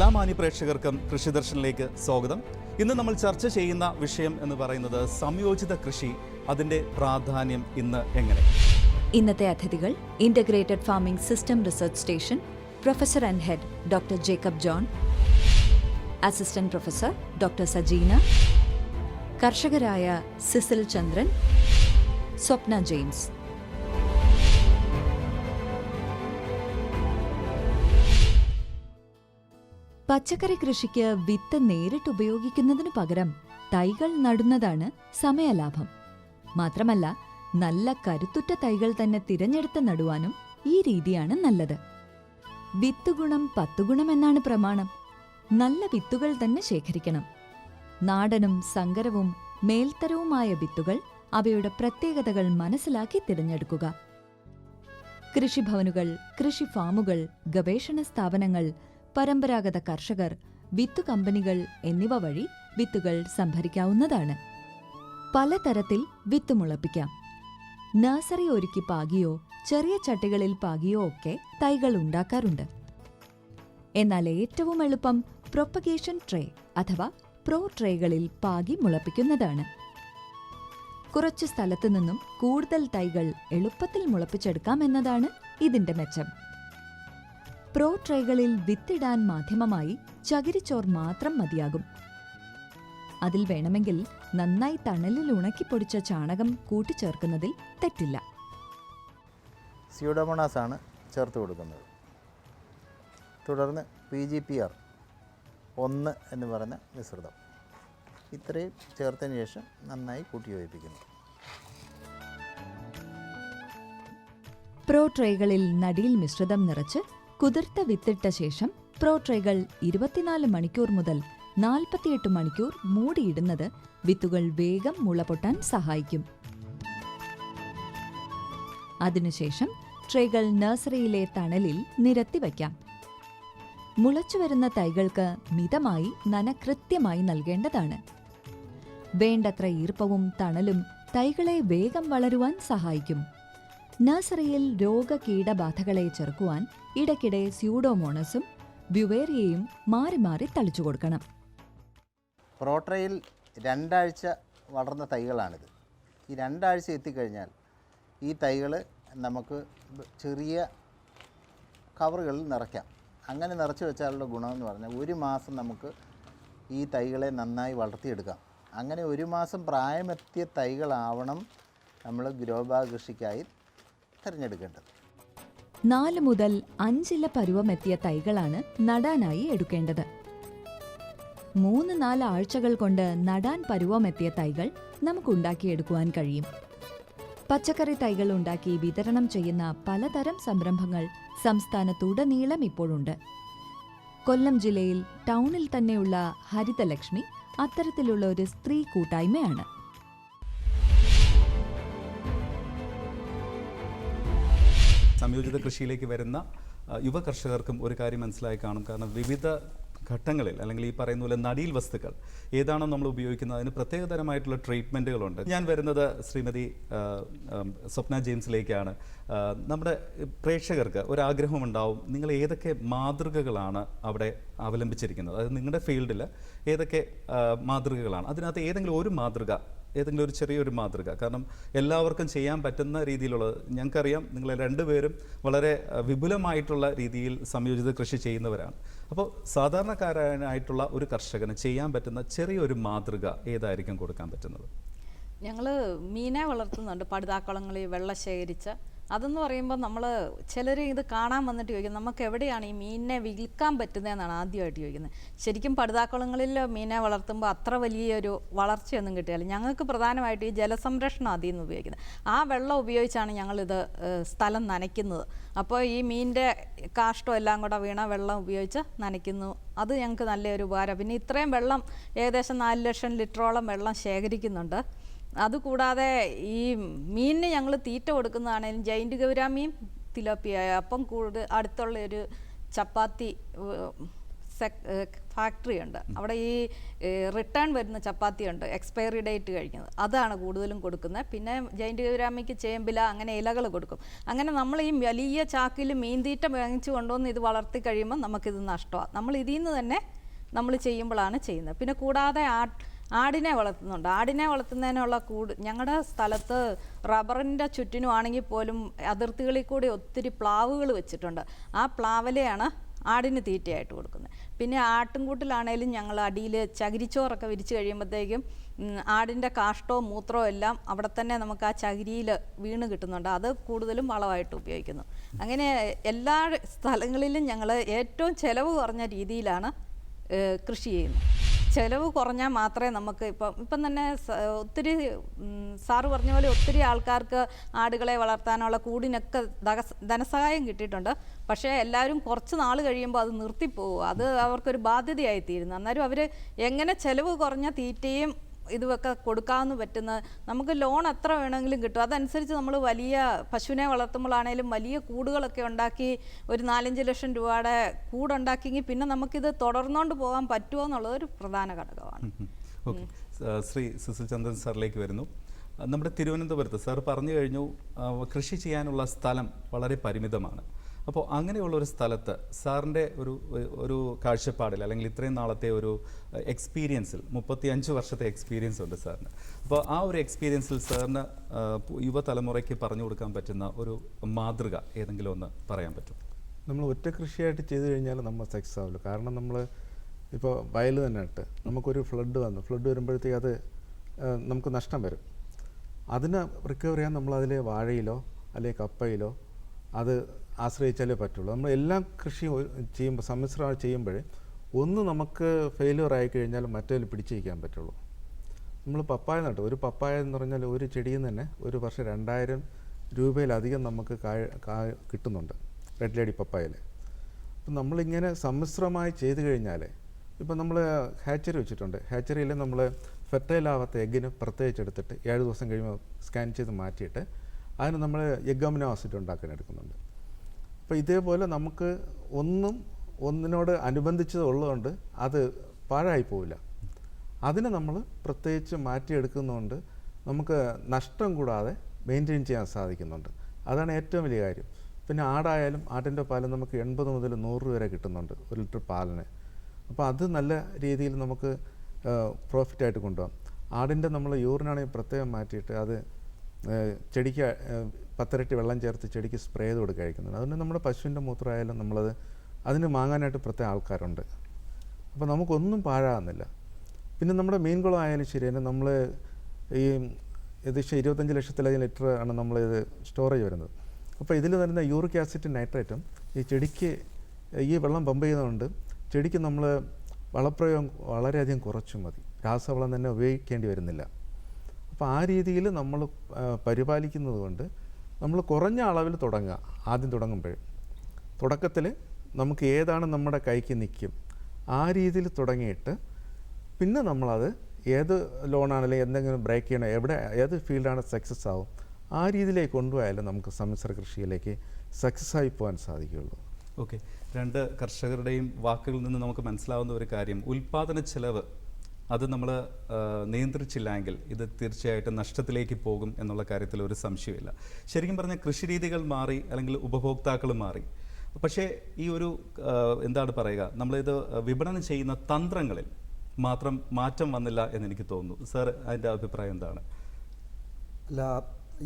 എല്ലാ കൃഷി ദർശനിലേക്ക് സ്വാഗതം. ഇന്ന് നമ്മൾ ചർച്ച ചെയ്യുന്ന വിഷയം എന്ന് പറയുന്നത് സംയോജിത കൃഷി അതിന്റെ പ്രാധാന്യം ഇന്ന് എങ്ങനെ? ഇന്നത്തെ അതിഥികൾ integrated farming system research station professor and head doctor Jacob John assistant professor doctor Sajeena കർഷകരായ സിസിൽ Chandran Swapna James പച്ചക്കറി കൃഷിക്ക് വിത്ത് നേരിട്ട് ഉപയോഗിക്കുന്നതിനു പകരം തൈകൾ നടുന്നതാണ് സമയലാഭം. മാത്രമല്ല നല്ല കരുത്തുറ്റ തൈകൾ തന്നെ തിരഞ്ഞെടുത്ത് നടുവാനും ഈ രീതിയാണ് നല്ലത്. വിത്ത് ഗുണം ഗുണം എന്നാണ് പ്രമാണം. നല്ല വിത്തുകൾ തന്നെ ശേഖരിക്കണം. നാടനും സങ്കരവും മേൽത്തരവുമായ വിത്തുകൾ അവയുടെ പ്രത്യേകതകൾ മനസ്സിലാക്കി തിരഞ്ഞെടുക്കുക. കൃഷിഭവനുകൾ കൃഷി ഫാമുകൾ ഗവേഷണ സ്ഥാപനങ്ങൾ പരമ്പരാഗത കർഷകർ വിത്ത് കമ്പനികൾ എന്നിവ വഴി വിത്തുകൾ സംഭരിക്കാവുന്നതാണ്. പലതരത്തിൽ വിത്ത് മുളപ്പിക്കാം. നഴ്സറി ഒരുക്കി പാകിയോ ചെറിയ ചട്ടികളിൽ പാകിയോ ഒക്കെ തൈകൾ ഉണ്ടാക്കാറുണ്ട്. എന്നാൽ ഏറ്റവും എളുപ്പം പ്രൊപ്പഗേഷൻ ട്രേ അഥവാ പ്രോ ട്രേകളിൽ പാകി മുളപ്പിക്കുന്നതാണ്. കുറച്ചു സ്ഥലത്തു നിന്നും കൂടുതൽ തൈകൾ എളുപ്പത്തിൽ മുളപ്പിച്ചെടുക്കാം എന്നതാണ് ഇതിന്റെ മെച്ചം. പ്രോ ട്രേകളിൽ വിത്തിടാൻ മാധ്യമമായി ചകിരിച്ചോർ മാത്രം മതിയാകും. അതിൽ വേണമെങ്കിൽ നന്നായി തണലിൽ ഉണക്കിപ്പൊടിച്ച ചാണകം കൂട്ടിച്ചേർക്കുന്നതിൽ തെറ്റില്ല. സ്യൂഡോമോണാസ് ആണ് ചേർത്ത് കൊടുക്കുന്നത്. തുടർന്ന് പി ജി പി ആർ ഒന്ന് എന്ന് പറഞ്ഞ മിശ്രിതം. ഇത്രയും ചേർത്തതിന് ശേഷം നന്നായി കൂട്ടി യോജിപ്പിക്കുന്നു. പ്രോ ട്രേകളിൽ നടിയിൽ മിശ്രിതം നിറച്ച് കുതിർത്ത വിത്തിട്ട ശേഷം പ്രോട്രൈകൾ ഇരുപത്തിനാല് മണിക്കൂർ മുതൽ നാൽപ്പത്തിയെട്ട് മണിക്കൂർ മൂടിയിടുന്നത് വിത്തുകൾ വേഗം മുളപൊട്ടാൻ സഹായിക്കും. അതിനുശേഷം ട്രേകൾ നഴ്സറിയിലെ തണലിൽ നിരത്തി മുളച്ചുവരുന്ന തൈകൾക്ക് മിതമായി നന കൃത്യമായി നൽകേണ്ടതാണ്. വേണ്ടത്ര ഈർപ്പവും തണലും തൈകളെ വേഗം വളരുവാൻ സഹായിക്കും. നഴ്സറിയിൽ രോഗകീടബാധകളെ ചെറുക്കുവാൻ ഇടയ്ക്കിടെ സ്യൂഡോമോണസും ബ്യുവേറിയയും മാറി മാറി തളിച്ചു കൊടുക്കണം. പ്രോട്രയിൽ രണ്ടാഴ്ച വളർന്ന തൈകളാണിത്. ഈ രണ്ടാഴ്ച എത്തിക്കഴിഞ്ഞാൽ ഈ തൈകൾ നമുക്ക് ചെറിയ കവറുകളിൽ നിറയ്ക്കാം. അങ്ങനെ നിറച്ച് വെച്ചാലുള്ള ഗുണമെന്ന് പറഞ്ഞാൽ ഒരു മാസം നമുക്ക് ഈ തൈകളെ നന്നായി വളർത്തിയെടുക്കാം. അങ്ങനെ ഒരു മാസം പ്രായമെത്തിയ തൈകളാവണം നമ്മൾ ഗ്രോബാഗ് കൃഷിക്കായി തിരഞ്ഞെടുക്കേണ്ടത്. നാല് മുതൽ അഞ്ചില പരുവമെത്തിയ തൈകളാണ് നടാനായി എടുക്കേണ്ടത്. മൂന്ന് നാല് ആഴ്ചകൾ കൊണ്ട് നടാൻ പരുവമെത്തിയ തൈകൾ നമുക്കുണ്ടാക്കിയെടുക്കുവാൻ കഴിയും. പച്ചക്കറി തൈകൾ ഉണ്ടാക്കി വിതരണം ചെയ്യുന്ന പലതരം സംരംഭങ്ങൾ സംസ്ഥാനത്തുടനീളം ഇപ്പോഴുണ്ട്. കൊല്ലം ജില്ലയിൽ ടൗണിൽ തന്നെയുള്ള ഹരിതലക്ഷ്മി അത്തരത്തിലുള്ള ഒരു സ്ത്രീ കൂട്ടായ്മയാണ്. സംയോജിത കൃഷിയിലേക്ക് വരുന്ന യുവ കർഷകർക്കും ഒരു കാര്യം മനസ്സിലായി കാണും. കാരണം വിവിധ ഘട്ടങ്ങളിൽ അല്ലെങ്കിൽ ഈ പറയുന്ന പോലെ നടീൽ വസ്തുക്കൾ ഏതാണോ നമ്മൾ ഉപയോഗിക്കുന്നത് അതിന് പ്രത്യേകതരമായിട്ടുള്ള ട്രീറ്റ്മെന്റുകളുണ്ട് ഞാൻ വരുന്നത് ശ്രീമതി സ്വപ്ന ജെയിംസിലേക്കാണ്. നമ്മുടെ പ്രേക്ഷകർക്ക് ഒരാഗ്രഹമുണ്ടാവും. നിങ്ങൾ ഏതൊക്കെ മാതൃകകളാണ് അവിടെ അവലംബിച്ചിരിക്കുന്നത്? അതായത് നിങ്ങളുടെ ഫീൽഡിൽ ഏതൊക്കെ മാതൃകകളാണ്? അതിനകത്ത് ഏതെങ്കിലും ഒരു മാതൃക ഏതെങ്കിലും ഒരു ചെറിയൊരു മാതൃക. കാരണം എല്ലാവർക്കും ചെയ്യാൻ പറ്റുന്ന രീതിയിലുള്ളത് ഞങ്ങൾക്കറിയാം. നിങ്ങൾ രണ്ടുപേരും വളരെ വിപുലമായിട്ടുള്ള രീതിയിൽ സംയോജിത കൃഷി ചെയ്യുന്നവരാണ്. അപ്പോൾ സാധാരണക്കാരനായിട്ടുള്ള ഒരു കർഷകന് ചെയ്യാൻ പറ്റുന്ന ചെറിയൊരു മാതൃക ഏതായിരിക്കും കൊടുക്കാൻ പറ്റുന്നത്? ഞങ്ങൾ മീനെ വളർത്തുന്നുണ്ട്. പടുതാക്കുളങ്ങളിൽ വെള്ളം ശേഖരിച്ച് അതെന്ന് പറയുമ്പോൾ നമ്മൾ ചിലർ ഇത് കാണാൻ വന്നിട്ട് ചോദിക്കും നമുക്ക് എവിടെയാണ് ഈ മീനിനെ വിൽക്കാൻ പറ്റുന്നതെന്നാണ് ആദ്യമായിട്ട് ചോദിക്കുന്നത്. ശരിക്കും പടുതാക്കുളങ്ങളിൽ മീനെ വളർത്തുമ്പോൾ അത്ര വലിയൊരു വളർച്ചയൊന്നും കിട്ടിയാലും ഞങ്ങൾക്ക് പ്രധാനമായിട്ട് ഈ ജലസംരക്ഷണം അതിൽ നിന്ന് ഉപയോഗിക്കുന്നത്. ആ വെള്ളം ഉപയോഗിച്ചാണ് ഞങ്ങളിത് സ്ഥലം നനയ്ക്കുന്നത്. അപ്പോൾ ഈ മീനിന്റെ കാഷ്ടം എല്ലാം കൂടെ വീണ വെള്ളം ഉപയോഗിച്ച് നനയ്ക്കുന്നു. അത് ഞങ്ങൾക്ക് നല്ലൊരു ഉപകാരം. പിന്നെ ഇത്രയും വെള്ളം ഏകദേശം നാല് ലക്ഷം ലിറ്ററോളം വെള്ളം ശേഖരിക്കുന്നുണ്ട്. അതുകൂടാതെ ഈ മീനിന് ഞങ്ങൾ തീറ്റ കൊടുക്കുന്നതാണെങ്കിലും ജൈന്റ് ഗൗരാമീൻ തിലോപ്പിയ അപ്പം കൂടുതൽ അടുത്തുള്ള ഒരു ചപ്പാത്തി ഫാക്ടറി ഉണ്ട്. അവിടെ ഈ റിട്ടേൺ വരുന്ന ചപ്പാത്തി ഉണ്ട് എക്സ്പയറി ഡേറ്റ് കഴിക്കുന്നത്. അതാണ് കൂടുതലും കൊടുക്കുന്നത്. പിന്നെ ജൈന്റ് ഗൗരാമിക്ക് ചേമ്പില അങ്ങനെ ഇലകൾ കൊടുക്കും. അങ്ങനെ നമ്മൾ ഈ വലിയ ചാക്കിൽ മീൻതീറ്റ വാങ്ങിച്ചു കൊണ്ടുവന്ന് ഇത് വളർത്തി കഴിയുമ്പോൾ നമുക്കിത് നഷ്ടമാണ് നമ്മൾ ഇതിൽ നിന്ന് തന്നെ നമ്മൾ ചെയ്യുമ്പോഴാണ് ചെയ്യുന്നത്. പിന്നെ കൂടാതെ ആ ആടിനെ വളർത്തുന്നുണ്ട്. ആടിനെ വളർത്തുന്നതിനുള്ള കൂട് ഞങ്ങളുടെ സ്ഥലത്ത് റബ്ബറിന്റെ ചുറ്റിനും ആണെങ്കിൽ പോലും അതിർത്തികളിൽ കൂടി ഒത്തിരി പ്ലാവുകൾ വെച്ചിട്ടുണ്ട്. ആ പ്ലാവലെയാണ് ആടിന് തീറ്റയായിട്ട് കൊടുക്കുന്നത്. പിന്നെ ആട്ടിൻകൂട്ടിലാണേലും ഞങ്ങൾ അടിയിൽ ചകിരിച്ചോറൊക്കെ വിരിച്ച് കഴിയുമ്പോഴത്തേക്കും ആടിന്റെ കാഷ്ടവും മൂത്രവും എല്ലാം അവിടെ തന്നെ നമുക്ക് ആ ചകിരിയിൽ വീണ് കിട്ടുന്നുണ്ട്. അത് കൂടുതലും വളമായിട്ട് ഉപയോഗിക്കുന്നു. അങ്ങനെ എല്ലാ സ്ഥലങ്ങളിലും ഞങ്ങൾ ഏറ്റവും ചിലവ് കുറഞ്ഞ രീതിയിലാണ് കൃഷി ചെയ്യുന്നു ചിലവ് കുറഞ്ഞാൽ മാത്രമേ നമുക്ക് ഇപ്പം ഇപ്പം തന്നെ ഒത്തിരി സാറ് പറഞ്ഞ പോലെ ഒത്തിരി ആൾക്കാർക്ക് ആടുകളെ വളർത്താനുള്ള കൂടിനൊക്കെ ധനസഹായം കിട്ടിയിട്ടുണ്ട്. പക്ഷേ എല്ലാവരും കുറച്ച് നാൾ കഴിയുമ്പോൾ അത് നിർത്തിപ്പോവും. അത് അവർക്കൊരു ബാധ്യതയായി തീരുന്നു അന്നേരം അവർ എങ്ങനെ ചെലവ് കുറഞ്ഞ തീറ്റയും ഇതുമൊക്കെ കൊടുക്കാമെന്ന് പറ്റുന്ന നമുക്ക് ലോൺ എത്ര വേണമെങ്കിലും കിട്ടും. അതനുസരിച്ച് നമ്മൾ വലിയ പശുവിനെ വളർത്തുമ്പോഴാണേലും വലിയ കൂടുകളൊക്കെ ഉണ്ടാക്കി ഒരു നാലഞ്ച് ലക്ഷം രൂപയുടെ കൂടുണ്ടാക്കിയെങ്കിൽ പിന്നെ നമുക്കിത് തുടർന്നുകൊണ്ട് പോകാൻ പറ്റുമോ എന്നുള്ളത് ഒരു പ്രധാന ഘടകമാണ്. ശ്രീ സുശീൽ ചന്ദ്രൻ സാറിലേക്ക് വരുന്നു. നമ്മുടെ തിരുവനന്തപുരത്ത് സാർ പറഞ്ഞു കഴിഞ്ഞു കൃഷി ചെയ്യാനുള്ള സ്ഥലം വളരെ പരിമിതമാണ്. അപ്പോൾ അങ്ങനെയുള്ള ഒരു സ്ഥലത്ത് സാറിന്റെ ഒരു ഒരു കാഴ്ചപ്പാടിൽ അല്ലെങ്കിൽ ഇത്രയും നാളത്തെ ഒരു എക്സ്പീരിയൻസിൽ മുപ്പത്തി അഞ്ച് വർഷത്തെ എക്സ്പീരിയൻസ് ഉണ്ട് സാറിന്. അപ്പോൾ ആ ഒരു എക്സ്പീരിയൻസിൽ സാറിന് യുവതലമുറയ്ക്ക് പറഞ്ഞു കൊടുക്കാൻ പറ്റുന്ന ഒരു മാതൃക ഏതെങ്കിലും ഒന്ന് പറയാൻ പറ്റും നമ്മൾ ഒറ്റ കൃഷിയായിട്ട് ചെയ്തു കഴിഞ്ഞാൽ നമ്മൾ സക്സസ് ആവില്ല. കാരണം നമ്മൾ ഇപ്പോൾ വയൽ തന്നെ ഇട്ട് നമുക്കൊരു ഫ്ലഡ് വന്നു. ഫ്ലഡ് വരുമ്പോഴത്തേക്ക് അത് നമുക്ക് നഷ്ടം വരും. അതിന് റിക്കവർ ചെയ്യാൻ നമ്മൾ അതിലെ വാഴയിലോ അല്ലെങ്കിൽ കപ്പയിലോ അത് ആശ്രയിച്ചാലേ പറ്റുള്ളൂ. നമ്മൾ എല്ലാം കൃഷി ചെയ്യുമ്പോൾ സമ്മിശ്രമായി ചെയ്യുമ്പോൾ ഒന്ന് നമുക്ക് ഫെയിലിയർ ആയി കഴിഞ്ഞാൽ മറ്റേതിൽ പിടിച്ചു വയ്ക്കാൻ പറ്റുള്ളൂ. നമ്മൾ പപ്പായ നട്ടു. ഒരു പപ്പായ എന്ന് പറഞ്ഞാൽ ഒരു ചെടിയിൽ തന്നെ ഒരു വർഷം രണ്ടായിരം രൂപയിലധികം നമുക്ക് കായ കായ കിട്ടുന്നുണ്ട് റെഡ് ലേഡി പപ്പായയിൽ. അപ്പം നമ്മളിങ്ങനെ സമ്മിശ്രമായി ചെയ്ത് കഴിഞ്ഞാൽ ഇപ്പം നമ്മൾ ഹാച്ചറി വെച്ചിട്ടുണ്ട്. ഹാച്ചറിയിൽ നമ്മൾ ഫെർട്ടൈൽ ആവാത്ത എഗ്ഗിന് പ്രത്യേകിച്ച് എടുത്തിട്ട് ഏഴ് ദിവസം കഴിയുമ്പോൾ സ്കാൻ ചെയ്ത് മാറ്റിയിട്ട് അതിന് നമ്മൾ എഗ്ഗമിനോ ആസിഡ് ഉണ്ടാക്കാൻ എടുക്കുന്നുണ്ട്. അപ്പോൾ ഇതേപോലെ നമുക്ക് ഒന്നും ഒന്നിനോട് അനുബന്ധിച്ചത് ഉള്ളതുകൊണ്ട് അത് പാഴായി പോവില്ല. അതിനെ നമ്മൾ പ്രത്യേകിച്ച് മാറ്റിയെടുക്കുന്നതുകൊണ്ട് നമുക്ക് നഷ്ടം കൂടാതെ മെയിന്റെയിൻ ചെയ്യാൻ സാധിക്കുന്നുണ്ട്. അതാണ് ഏറ്റവും വലിയ കാര്യം. പിന്നെ ആടായാലും ആട്ടിന്റെ പാൽ നമുക്ക് എൺപത് മുതൽ നൂറ് വരെ കിട്ടുന്നുണ്ട് ഒരു ലിറ്റർ പാലിന്. അപ്പോൾ അത് നല്ല രീതിയിൽ നമുക്ക് പ്രോഫിറ്റായിട്ട് കൊണ്ടുപോകാം. ആടിന്റെ നമ്മൾ യൂറിനാണെങ്കിൽ പ്രത്യേകം മാറ്റിയിട്ട് അത് ചെടിക്ക് പത്തിരട്ടി വെള്ളം ചേർത്ത് ചെടിക്ക് സ്പ്രേ ചെയ്ത് കൊടുക്കുക കഴിക്കുന്നുണ്ട്. അതുകൊണ്ട് നമ്മുടെ പശുവിന്റെ മൂത്രമായാലും നമ്മളത് അതിന് വാങ്ങാനായിട്ട് പ്രത്യേക ആൾക്കാരുണ്ട്. അപ്പോൾ നമുക്കൊന്നും പാഴാകുന്നില്ല. പിന്നെ നമ്മുടെ മീൻകുളം ആയാലും ശരി തന്നെ നമ്മൾ ഈ ഏകദേശം ഇരുപത്തഞ്ച് ലക്ഷത്തിലധികം ലിറ്റർ ആണ് നമ്മൾ ഇത് സ്റ്റോറേജ് വരുന്നത്. അപ്പോൾ ഇതിൽ വരുന്ന യൂറിക് ആസിഡും നൈട്രേറ്റും ഈ ചെടിക്ക് ഈ വെള്ളം പമ്പ് ചെയ്യുന്നതുകൊണ്ട് ചെടിക്ക് നമ്മൾ വളപ്രയോഗം വളരെയധികം കുറച്ചു മതി. രാസവളം തന്നെ ഉപയോഗിക്കേണ്ടി വരുന്നില്ല. അപ്പോൾ ആ രീതിയിൽ നമ്മൾ പരിപാലിക്കുന്നത് കൊണ്ട് നമ്മൾ കുറഞ്ഞ അളവിൽ തുടങ്ങുക ആദ്യം തുടങ്ങുമ്പോൾ. തുടക്കത്തിൽ നമുക്ക് ഏതാണ് നമ്മുടെ കൈക്ക് നിൽക്കും ആ രീതിയിൽ തുടങ്ങിയിട്ട് പിന്നെ നമ്മളത് ഏത് ലോണാണെങ്കിലും എന്തെങ്കിലും ബ്രേക്ക് ചെയ്യണോ എവിടെ ഏത് ഫീൽഡാണ് സക്സസ് ആവും ആ രീതിയിലേക്ക് കൊണ്ടുപോയാലും നമുക്ക് സമ്മിശ്ര കൃഷിയിലേക്ക് സക്സസ് ആയി പോകാൻ സാധിക്കുകയുള്ളൂ. ഓക്കെ രണ്ട് കർഷകരുടെയും വാക്കുകളിൽ നിന്ന് നമുക്ക് മനസ്സിലാവുന്ന ഒരു കാര്യം ഉൽപ്പാദന ചെലവ് അത് നമ്മൾ നിയന്ത്രിച്ചില്ലെങ്കിൽ ഇത് തീർച്ചയായിട്ടും നഷ്ടത്തിലേക്ക് പോകും എന്നുള്ള കാര്യത്തിൽ ഒരു സംശയമില്ല. ശരിക്കും പറഞ്ഞാൽ കൃഷിരീതികൾ മാറി അല്ലെങ്കിൽ ഉപഭോക്താക്കൾ മാറി. പക്ഷേ ഈ ഒരു എന്താണ് പറയുക നമ്മളിത് വിപണനം ചെയ്യുന്ന തന്ത്രങ്ങളിൽ മാത്രം മാറ്റം വന്നില്ല എന്ന് എനിക്ക് തോന്നുന്നു. സാർ അതിന്റെ അഭിപ്രായം എന്താണ്? അല്ല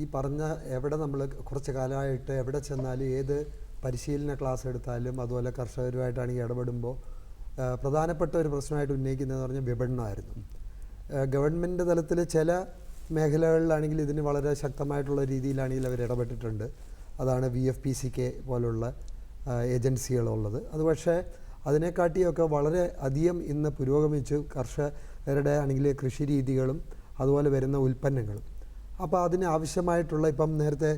ഈ പറഞ്ഞ എവിടെ നമ്മൾ കുറച്ച് കാലമായിട്ട് എവിടെ ചെന്നാലും ഏത് പരിശീലന ക്ലാസ് എടുത്താലും അതുപോലെ കർഷകരുമായിട്ടാണെങ്കിൽ ഇടപെടുമ്പോൾ പ്രധാനപ്പെട്ട ഒരു പ്രശ്നമായിട്ട് ഉന്നയിക്കുന്നതെന്ന് പറഞ്ഞാൽ വിപണനമായിരുന്നു. ഗവൺമെന്റ് തലത്തിൽ ചില മേഖലകളിലാണെങ്കിൽ ഇതിന് വളരെ ശക്തമായിട്ടുള്ള രീതിയിലാണെങ്കിൽ അവർ ഇടപെട്ടിട്ടുണ്ട്. അതാണ് V F P C K പോലുള്ള ഏജൻസികളുള്ളത്. അത് പക്ഷേ അതിനെക്കാട്ടിയൊക്കെ വളരെ അധികം ഇന്ന് പുരോഗമിച്ചു കർഷകരുടെ ആണെങ്കിൽ കൃഷി രീതികളും അതുപോലെ വരുന്ന ഉൽപ്പന്നങ്ങളും. അപ്പോൾ അതിന് ആവശ്യമായിട്ടുള്ള ഇപ്പം നേരത്തെ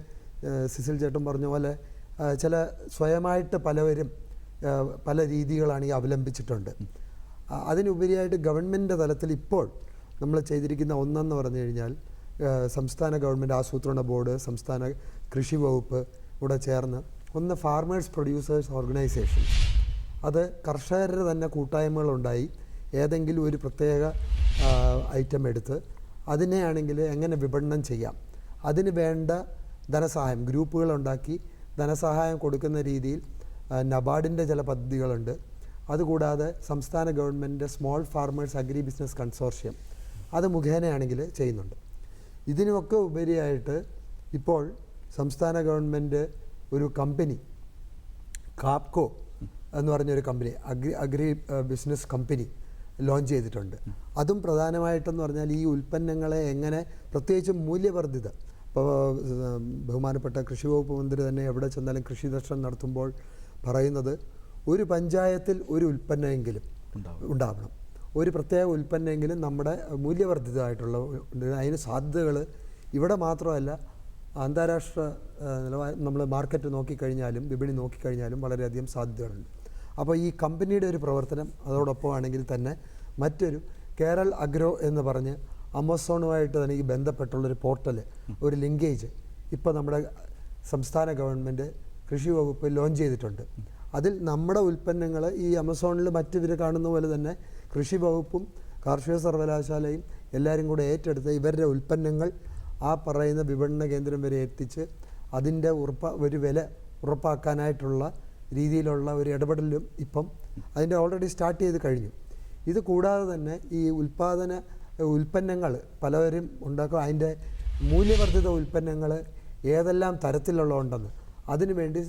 സിസിൽ ചേട്ടൻ പറഞ്ഞ പോലെ ചില സ്വയമായിട്ട് പലവരും പല രീതികളാണ് ഈ അവലംബിച്ചിട്ടുണ്ട്. അതിനുപരിയായിട്ട് ഗവൺമെന്റ് തലത്തിൽ ഇപ്പോൾ നമ്മൾ ചെയ്തിരിക്കുന്ന ഒന്നെന്ന് പറഞ്ഞു കഴിഞ്ഞാൽ സംസ്ഥാന ഗവൺമെന്റ് ആസൂത്രണ ബോർഡ് സംസ്ഥാന കൃഷി വകുപ്പ് കൂടെ ചേർന്ന് ഒന്ന് ഫാർമേഴ്സ് പ്രൊഡ്യൂസേഴ്സ് ഓർഗനൈസേഷൻ. അത് കർഷകരുടെ തന്നെ കൂട്ടായ്മകളുണ്ടായി. ഏതെങ്കിലും ഒരു പ്രത്യേക ഐറ്റം എടുത്ത് അതിനെയാണെങ്കിൽ എങ്ങനെ വിപണനം ചെയ്യാം? അതിന് വേണ്ട ധനസഹായം ഗ്രൂപ്പുകളുണ്ടാക്കി ധനസഹായം കൊടുക്കുന്ന രീതിയിൽ നബാർഡിന്റെ ചില പദ്ധതികളുണ്ട്. അതുകൂടാതെ സംസ്ഥാന government small farmers agri business consortium അത് മുഖേനയാണെങ്കിൽ ചെയ്യുന്നുണ്ട്. ഇതിനൊക്കെ ഉപരിയായിട്ട് ഇപ്പോൾ സംസ്ഥാന ഗവൺമെന്റ് ഒരു കമ്പനി കാപ്കോ എന്ന് പറഞ്ഞൊരു company agri agri business company launch ചെയ്തിട്ടുണ്ട്. അതും പ്രധാനമായിട്ടെന്ന് പറഞ്ഞാൽ ഈ ഉൽപ്പന്നങ്ങളെ എങ്ങനെ പ്രത്യേകിച്ച് മൂല്യവർദ്ധിത ഇപ്പോൾ ബഹുമാനപ്പെട്ട കൃഷി വകുപ്പ് മന്ത്രി തന്നെ എവിടെ ചെന്നാലും കൃഷി ദർശനം നടത്തുമ്പോൾ പറയുന്നത് ഒരു പഞ്ചായത്തിൽ ഒരു ഉൽപ്പന്നമെങ്കിലും ഉണ്ടാവണം. ഒരു പ്രത്യേക ഉൽപ്പന്നമെങ്കിലും നമ്മുടെ മൂല്യവർദ്ധിതമായിട്ടുള്ള. അതിന് സാധ്യതകൾ ഇവിടെ മാത്രമല്ല അന്താരാഷ്ട്ര നിലവാരം നമ്മൾ മാർക്കറ്റ് നോക്കിക്കഴിഞ്ഞാലും വിപണി നോക്കിക്കഴിഞ്ഞാലും വളരെയധികം സാധ്യതകളുണ്ട്. അപ്പോൾ ഈ കമ്പനിയുടെ ഒരു പ്രവർത്തനം അതോടൊപ്പം ആണെങ്കിൽ തന്നെ മറ്റൊരു കേരൾ അഗ്രോ എന്ന് പറഞ്ഞ് ആമസോണുമായിട്ട് തന്നെ ഈ ബന്ധപ്പെട്ടുള്ളൊരു പോർട്ടൽ ഒരു ലിങ്കേജ് ഇപ്പോൾ നമ്മുടെ സംസ്ഥാന ഗവൺമെന്റ് കൃഷി വകുപ്പ് ലോഞ്ച് ചെയ്തിട്ടുണ്ട്. അതിൽ നമ്മുടെ ഉൽപ്പന്നങ്ങൾ ഈ ആമസോണിൽ മറ്റിവർ കാണുന്ന പോലെ തന്നെ കൃഷി വകുപ്പും കാർഷിക സർവകലാശാലയും എല്ലാവരും കൂടെ ഏറ്റെടുത്ത് ഇവരുടെ ഉൽപ്പന്നങ്ങൾ ആ പറയുന്ന വിപണന കേന്ദ്രം വരെ എത്തിച്ച് അതിന്റെ ഉറപ്പ ഒരു വില ഉറപ്പാക്കാനായിട്ടുള്ള രീതിയിലുള്ള ഒരു ഇടപെടലും ഇപ്പം അതിന്റെ ഓൾറെഡി സ്റ്റാർട്ട് ചെയ്ത് കഴിഞ്ഞു. ഇത് കൂടാതെ തന്നെ ഈ ഉൽപ്പാദന ഉൽപ്പന്നങ്ങൾ പലവരും ഉണ്ടാക്കും. അതിന്റെ മൂല്യവർദ്ധിത ഉൽപ്പന്നങ്ങൾ ഏതെല്ലാം തരത്തിലുള്ളതുണ്ടെന്ന്. അതിനുവേണ്ടി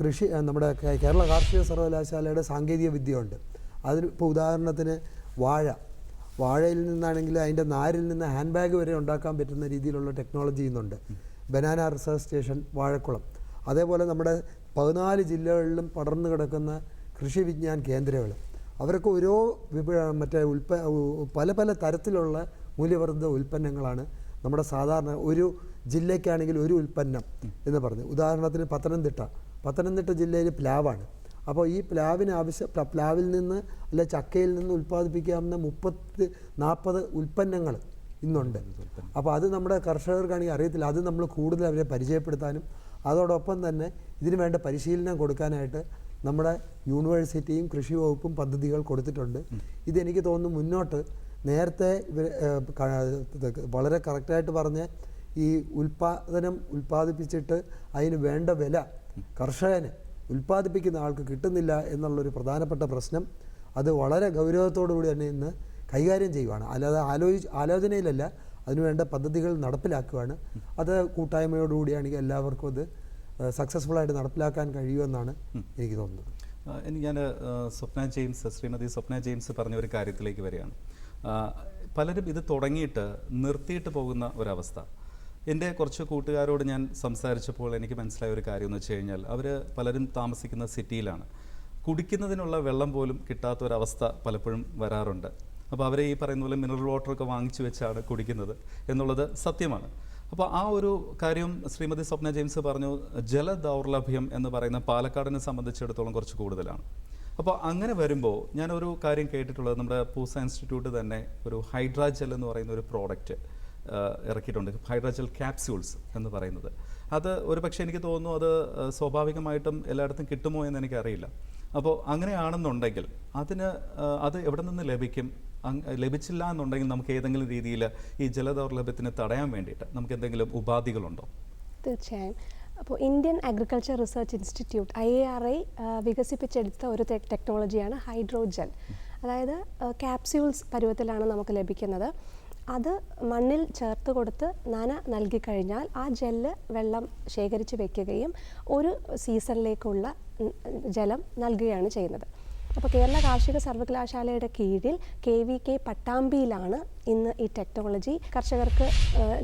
കൃഷി നമ്മുടെ കേരള കാർഷിക സർവകലാശാലയുടെ സാങ്കേതിക വിദ്യയുണ്ട്. അതിന് ഇപ്പോൾ ഉദാഹരണത്തിന് വാഴ. വാഴയിൽ നിന്നാണെങ്കിൽ അതിന്റെ നാരിൽ നിന്ന് ഹാൻഡ് ബാഗ് വരെ ഉണ്ടാക്കാൻ പറ്റുന്ന രീതിയിലുള്ള ടെക്നോളജി ഇന്നുണ്ട്. Banana research station Vazhakkulam. അതേപോലെ നമ്മുടെ പതിനാല് ജില്ലകളിലും പടർന്നു കിടക്കുന്ന കൃഷി വിജ്ഞാൻ കേന്ദ്രങ്ങൾ. അവരൊക്കെ ഓരോ മറ്റേ ഉൽപ്പ പല പല തരത്തിലുള്ള മൂല്യവർദ്ധിത ഉൽപ്പന്നങ്ങളാണ് നമ്മുടെ സാധാരണ ഒരു ജില്ലയ്ക്കാണെങ്കിൽ ഒരു ഉൽപ്പന്നം എന്ന് പറഞ്ഞു. ഉദാഹരണത്തിന് പത്തനംതിട്ട. പത്തനംതിട്ട ജില്ലയിൽ പ്ലാവാണ്. അപ്പോൾ ഈ പ്ലാവിന് ആവശ്യം പ്ലാവിൽ നിന്ന് അല്ലെ ചക്കയിൽ നിന്ന് ഉൽപ്പാദിപ്പിക്കാവുന്ന മുപ്പത്തി നാൽപ്പത് ഉൽപ്പന്നങ്ങൾ ഇന്നുണ്ട്. അപ്പോൾ അത് നമ്മുടെ കർഷകർക്കാണെങ്കിൽ അറിയത്തില്ല. അത് നമ്മൾ കൂടുതൽ അവരെ പരിചയപ്പെടുത്താനും അതോടൊപ്പം തന്നെ ഇതിനു വേണ്ട പരിശീലനം കൊടുക്കാനായിട്ട് നമ്മുടെ യൂണിവേഴ്സിറ്റിയും കൃഷി വകുപ്പും പദ്ധതികൾ കൊടുത്തിട്ടുണ്ട്. ഇതെനിക്ക് തോന്നുന്നു മുന്നോട്ട് നേരത്തെ ഇവർ വളരെ കറക്റ്റായിട്ട് പറഞ്ഞ് ഈ ഉൽപാദനം ഉൽപ്പാദിപ്പിച്ചിട്ട് അതിന് വേണ്ട വില കർഷകന് ഉൽപ്പാദിപ്പിക്കുന്ന ആൾക്ക് കിട്ടുന്നില്ല എന്നുള്ളൊരു പ്രധാനപ്പെട്ട പ്രശ്നം. അത് വളരെ ഗൗരവത്തോടു കൂടി തന്നെ ഇന്ന് കൈകാര്യം ചെയ്യുവാണ്. അല്ലാതെ ആലോചി ആലോചനയിലല്ല അതിനുവേണ്ട പദ്ധതികൾ നടപ്പിലാക്കുകയാണ് അത് കൂട്ടായ്മയോടുകൂടിയാണെങ്കിൽ എല്ലാവർക്കും അത് സക്സസ്ഫുൾ ആയിട്ട് നടപ്പിലാക്കാൻ കഴിയുമെന്നാണ് എനിക്ക് തോന്നുന്നത്. എനിക്ക് ഞാൻ സ്വപ്ന ജെയിംസ് ശ്രീമതി സ്വപ്ന ജെയിംസ് പറഞ്ഞ ഒരു കാര്യത്തിലേക്ക് വരികയാണ്. പലരും ഇത് തുടങ്ങിയിട്ട് നിർത്തിയിട്ട് പോകുന്ന ഒരവസ്ഥ. എന്റെ കുറച്ച് കൂട്ടുകാരോട് ഞാൻ സംസാരിച്ചപ്പോൾ എനിക്ക് മനസ്സിലായ ഒരു കാര്യം എന്ന് വെച്ച് കഴിഞ്ഞാൽ അവർ പലരും താമസിക്കുന്ന സിറ്റിയിലാണ്. കുടിക്കുന്നതിനുള്ള വെള്ളം പോലും കിട്ടാത്ത ഒരവസ്ഥ പലപ്പോഴും വരാറുണ്ട്. അപ്പോൾ അവരെ ഈ പറയുന്ന പോലെ മിനറൽ വാട്ടറൊക്കെ വാങ്ങിച്ചു വെച്ചാണ് കുടിക്കുന്നത് എന്നുള്ളത് സത്യമാണ്. അപ്പോൾ ആ ഒരു കാര്യം ശ്രീമതി സ്വപ്ന ജെയിംസ് പറഞ്ഞു ജല ദൗർലഭ്യം എന്ന് പറയുന്ന പാലക്കാടിനെ സംബന്ധിച്ചിടത്തോളം കുറച്ച് കൂടുതലാണ്. അപ്പോൾ അങ്ങനെ വരുമ്പോൾ ഞാനൊരു കാര്യം കേട്ടിട്ടുള്ളത് നമ്മുടെ പൂസ ഇൻസ്റ്റിറ്റ്യൂട്ട് തന്നെ ഒരു ഹൈഡ്രാജൽ എന്ന് പറയുന്ന ഒരു പ്രോഡക്റ്റ് ഇറക്കിയിട്ടുണ്ട്. ഹൈഡ്രജൽ ക്യാപ്സ്യൂൾസ് എന്ന് പറയുന്നത്. അത് ഒരു പക്ഷേ എനിക്ക് തോന്നുന്നു അത് സ്വാഭാവികമായിട്ടും എല്ലായിടത്തും കിട്ടുമോ എന്ന് എനിക്കറിയില്ല. അപ്പോൾ അങ്ങനെയാണെന്നുണ്ടെങ്കിൽ അതിന് അത് എവിടെ നിന്ന് ലഭിക്കും? ലഭിച്ചില്ല എന്നുണ്ടെങ്കിൽ നമുക്ക് ഏതെങ്കിലും രീതിയിൽ ഈ ജലദൗർലഭ്യത്തിന് തടയാൻ വേണ്ടിയിട്ട് നമുക്ക് എന്തെങ്കിലും ഉപാധികളുണ്ടോ? തീർച്ചയായും. അപ്പോൾ Indian agriculture research institute I A R I വികസിപ്പിച്ചെടുത്ത ഒരു ടെക്നോളജിയാണ് ഹൈഡ്രോജൽ. അതായത് ക്യാപ്സ്യൂൾസ് പരുവത്തിലാണ് നമുക്ക് ലഭിക്കുന്നത്. അത് മണ്ണിൽ ചേർത്ത് കൊടുത്ത് നന നൽകിക്കഴിഞ്ഞാൽ ആ ജെല്ല് വെള്ളം ശേഖരിച്ച് വെക്കുകയും ഒരു സീസണിലേക്കുള്ള ജലം നൽകുകയാണ് ചെയ്യുന്നത്. അപ്പോൾ കേരള കാർഷിക സർവകലാശാലയുടെ കീഴിൽ കെ വി കെ പട്ടാമ്പിയിലാണ് ഇന്ന് ഈ ടെക്നോളജി കർഷകർക്ക്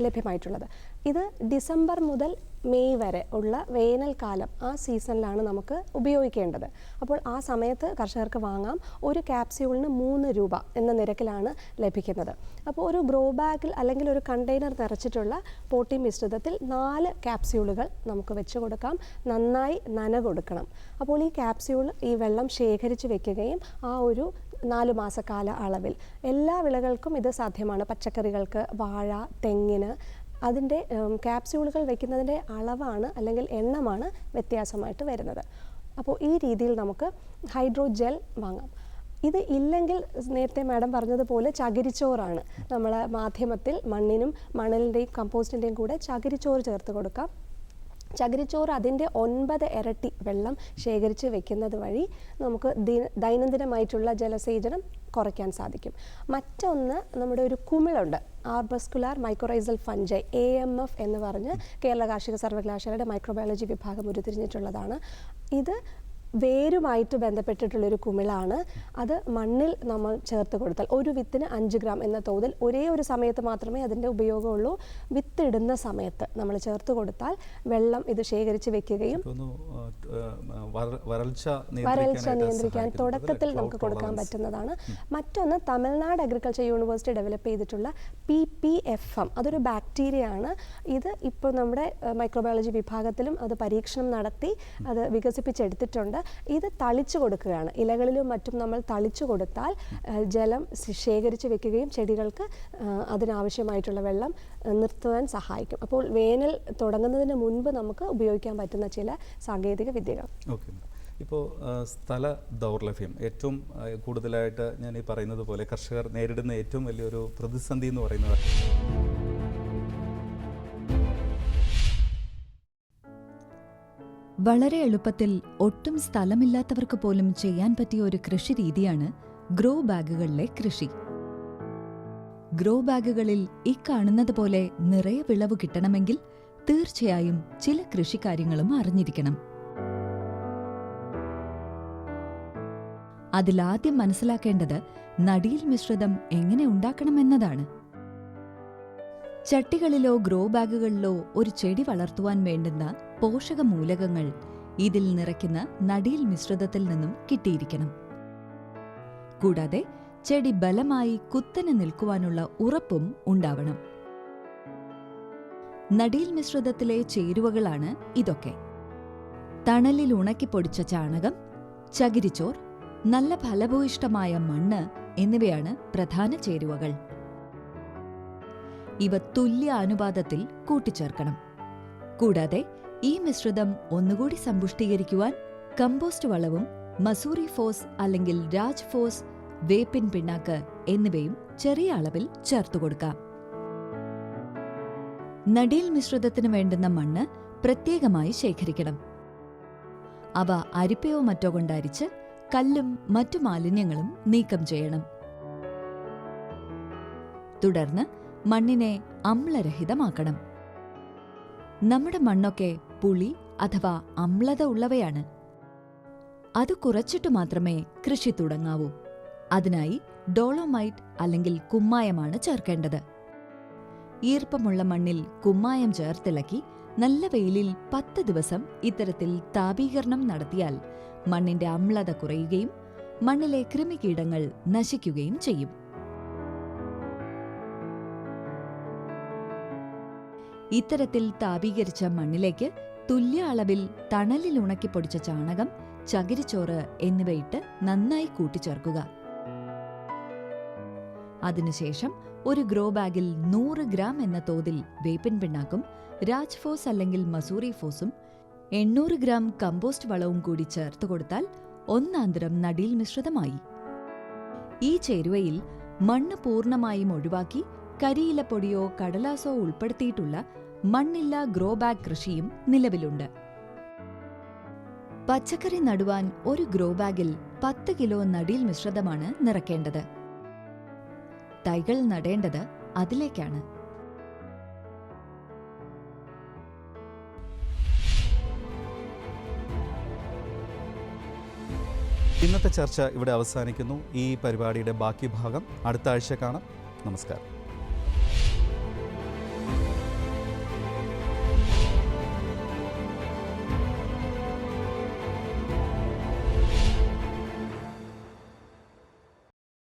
ലഭ്യമായിട്ടുള്ളത്. ഇത് ഡിസംബർ മുതൽ മെയ് വരെ ഉള്ള വേനൽക്കാലം ആ സീസണിലാണ് നമുക്ക് ഉപയോഗിക്കേണ്ടത്. അപ്പോൾ ആ സമയത്ത് കർഷകർക്ക് വാങ്ങാം. ഒരു ക്യാപ്സ്യൂളിന് മൂന്ന് രൂപ എന്ന നിരക്കിലാണ് ലഭിക്കുന്നത്. അപ്പോൾ ഒരു ഗ്രോ ബാഗിൽ അല്ലെങ്കിൽ ഒരു കണ്ടെയ്നർ നിറച്ചിട്ടുള്ള പോട്ടി മിശ്രിതത്തിൽ നാല് ക്യാപ്സ്യൂളുകൾ നമുക്ക് വെച്ച് കൊടുക്കാം. നന്നായി നന കൊടുക്കണം അപ്പോൾ ഈ ക്യാപ്സ്യൂൾ ഈ വെള്ളം ശേഖരിച്ച് വെക്കുകയും ആ ഒരു നാല് മാസക്കാല അളവിൽ എല്ലാ വിളകൾക്കും ഇത് സാധ്യമാണ്. പച്ചക്കറികൾക്ക് വാഴ തെങ്ങിന് അതിന്റെ ക്യാപ്സ്യൂളുകൾ വെക്കുന്നതിന്റെ അളവാണ് അല്ലെങ്കിൽ എണ്ണമാണ് വ്യത്യാസമായിട്ട് വരുന്നത്. അപ്പോൾ ഈ രീതിയിൽ നമുക്ക് ഹൈഡ്രോജെൽ വാങ്ങാം. ഇത് ഇല്ലെങ്കിൽ നേരത്തെ മാഡം പറഞ്ഞതുപോലെ ചകിരിച്ചോറാണ്. നമ്മൾ മാധ്യമത്തിൽ മണ്ണിനും മണലിന്റെയും കമ്പോസ്റ്റിന്റെയും കൂടെ ചകിരിച്ചോറ് ചേർത്ത് കൊടുക്കാം. ചകിരിച്ചോറ് അതിന്റെ ഒൻപത് ഇരട്ടി വെള്ളം ശേഖരിച്ച് വെക്കുന്നത് വഴി നമുക്ക് ദൈനംദിനമായിട്ടുള്ള ജലസേചനം കുറയ്ക്കാൻ സാധിക്കും. മറ്റൊന്ന് നമ്മുടെ ഒരു കുമിളുണ്ട്. Arbuscular mycorrhizal fungi A M F എന്ന് പറഞ്ഞ് കേരള കാർഷിക സർവകലാശാലയുടെ മൈക്രോബയോളജി വിഭാഗം ഉരുത്തിരിഞ്ഞിട്ടുള്ളതാണ്. ഇത് വേരുമായിട്ട് ബന്ധപ്പെട്ടിട്ടുള്ളൊരു കുമിളാണ്. അത് മണ്ണിൽ നമ്മൾ ചേർത്ത് കൊടുത്താൽ ഒരു വിത്തിന് അഞ്ച് ഗ്രാം എന്ന തോതിൽ ഒരേ ഒരു സമയത്ത് മാത്രമേ അതിന്റെ ഉപയോഗമുള്ളൂ. വിത്തിടുന്ന സമയത്ത് നമ്മൾ ചേർത്ത് കൊടുത്താൽ വെള്ളം ഇത് ശേഖരിച്ച് വെക്കുകയും വരൾച്ച നിയന്ത്രിക്കാൻ തുടക്കത്തിൽ നമുക്ക് കൊടുക്കാൻ പറ്റുന്നതാണ്. മറ്റൊന്ന് തമിഴ്നാട് അഗ്രികൾച്ചർ യൂണിവേഴ്സിറ്റി ഡെവലപ്പ് ചെയ്തിട്ടുള്ള പി പി എഫ് എം അതൊരു ബാക്ടീരിയ ആണ് ഇത് ഇപ്പോൾ നമ്മുടെ മൈക്രോബയോളജി വിഭാഗത്തിലും അത് പരീക്ഷണം നടത്തി അത് വികസിപ്പിച്ചെടുത്തിട്ടുണ്ട്. ഇത് തളിച്ചു കൊടുക്കുകയാണ്. ഇലകളിലും മറ്റും നമ്മൾ തളിച്ചു കൊടുത്താൽ ജലം ശേഖരിച്ച് വെക്കുകയും ചെടികൾക്ക് അതിനാവശ്യമായിട്ടുള്ള വെള്ളം നിർത്തുവാൻ സഹായിക്കും. അപ്പോൾ വേനൽ തുടങ്ങുന്നതിന് മുൻപ് നമുക്ക് ഉപയോഗിക്കാൻ പറ്റുന്ന ചില സാങ്കേതിക വിദ്യകൾ. ഇപ്പോൾ സ്ഥല ദൗർലഭ്യം. ഏറ്റവും കൂടുതലായിട്ട് ഞാൻ ഈ പറയുന്നത് പോലെ കർഷകർ നേരിടുന്ന ഏറ്റവും വലിയൊരു പ്രതിസന്ധി എന്ന് പറയുന്നത് വളരെ എളുപ്പത്തിൽ ഒട്ടും സ്ഥലമില്ലാത്തവർക്ക് പോലും ചെയ്യാൻ പറ്റിയ ഒരു കൃഷി രീതിയാണ് ഗ്രോ ബാഗുകളിലെ കൃഷി. ഗ്രോ ബാഗുകളിൽ ഈ കാണുന്നത് പോലെ നിറയെ വിളവ് കിട്ടണമെങ്കിൽ തീർച്ചയായും ചില കൃഷിക്കാര്യങ്ങളും അറിഞ്ഞിരിക്കണം. അതിലാദ്യം മനസ്സിലാക്കേണ്ടത് നടിയിൽ മിശ്രിതം എങ്ങനെ ഉണ്ടാക്കണമെന്നതാണ്. ചട്ടികളിലോ ഗ്രോ ബാഗുകളിലോ ഒരു ചെടി വളർത്തുവാൻ വേണ്ടുന്ന പോഷക മൂലകങ്ങൾ ഇതിൽ നിറയ്ക്കുന്ന നടീൽ മിശ്രിതത്തിൽ നിന്നും കിട്ടിയിരിക്കണം. കൂടാതെ ചെടി ബലമായി കുത്തനെ നിൽക്കുവാനുള്ള ഉറപ്പും ഉണ്ടാവണം. നടീൽ മിശ്രിതത്തിലെ ചേരുവകളാണ് ഇതൊക്കെ. തണലിൽ ഉണക്കിപ്പൊടിച്ച ചാണകം ചകിരിച്ചോർ നല്ല ഫലഭൂയിഷ്ടമായ മണ്ണ് എന്നിവയാണ് പ്രധാന ചേരുവകൾ. ഇവ തുല്യ അനുപാതത്തിൽ കൂട്ടിച്ചേർക്കണം. കൂടാതെ ഈ മിശ്രിതം ഒന്നുകൂടി സമ്പുഷ്ടീകരിക്കുവാൻ കമ്പോസ്റ്റ് വളവും മസൂറി ഫോസ് അല്ലെങ്കിൽ രാജ് ഫോസ് വേപ്പിൻ പിണ്ണാക്ക് എന്നിവയും ചെറിയ അളവിൽ ചേർത്തു കൊടുക്കാം. നടീൽ മിശ്രിതത്തിന് വേണ്ടുന്ന മണ്ണ് പ്രത്യേകമായി ശേഖരിക്കണം. അവ അരിപ്പയോ മറ്റോ കൊണ്ടരിച്ച് കല്ലും മറ്റു മാലിന്യങ്ങളും നീക്കം ചെയ്യണം. തുടർന്ന് മണ്ണിനെ അമ്ലരഹിതമാക്കണം. നമ്മുടെ മണ്ണൊക്കെ പുളി അഥവാ അമ്ലത ഉള്ളവയാണ്. അത് കുറച്ചിട്ട് മാത്രമേ കൃഷി തുടങ്ങാവൂ. അതിനായി ഡോളോമൈറ്റ് അല്ലെങ്കിൽ കുമ്മായമാണ് ചേർക്കേണ്ടത്. ഈർപ്പമുള്ള മണ്ണിൽ കുമ്മായം ചേർത്തിളക്കി നല്ല വെയിലിൽ പത്ത് ദിവസം ഇത്തരത്തിൽ താപീകരണം നടത്തിയാൽ മണ്ണിന്റെ അമ്ലത കുറയുകയും മണ്ണിലെ കൃമികീടങ്ങൾ നശിക്കുകയും ചെയ്യും. ഇത്തരത്തിൽ താപീകരിച്ച മണ്ണിലേക്ക് തുല്യ അളവിൽ തണലിൽ ഉണക്കി പൊടിച്ച ചാണകം ചകിരിച്ചോറ് എന്നിവയിട്ട് നന്നായി കൂട്ടിച്ചേർക്കുക. അതിനുശേഷം ഒരു ഗ്രോ ബാഗിൽ നൂറ് ഗ്രാം എന്ന തോതിൽ വേപ്പിൻ പിണ്ണാക്കും രാജ്ഫോസ് അല്ലെങ്കിൽ മസൂറി ഫോസും എണ്ണൂറ് ഗ്രാം കമ്പോസ്റ്റ് വളവും കൂടി ചേർത്ത് കൊടുത്താൽ ഒന്നാന്തരം നടീൽ മിശ്രിതമായി. ഈ ചേരുവയിൽ മണ്ണ് പൂർണമായും ഒഴിവാക്കി കരിയിലപ്പൊടിയോ കടലാസോ ഉൾപ്പെടുത്തിയിട്ടുള്ള മണ്ണില്ല ഗ്രോ ബാഗ് കൃഷിയും നിലവിലുണ്ട്. പച്ചക്കറി നടുവാൻ ഒരു ഗ്രോ ബാഗിൽ പത്ത് കിലോ നടീൽ മിശ്രിതമാണ് നിറക്കേണ്ടത്. തൈകൾ നടേണ്ടത് അതിലേക്കാണ്. ഇന്നത്തെ ചർച്ച ഇവിടെ അവസാനിക്കുന്നു. ഈ പരിപാടിയുടെ ബാക്കി ഭാഗം അടുത്ത ആഴ്ച കാണാം. നമസ്കാരം.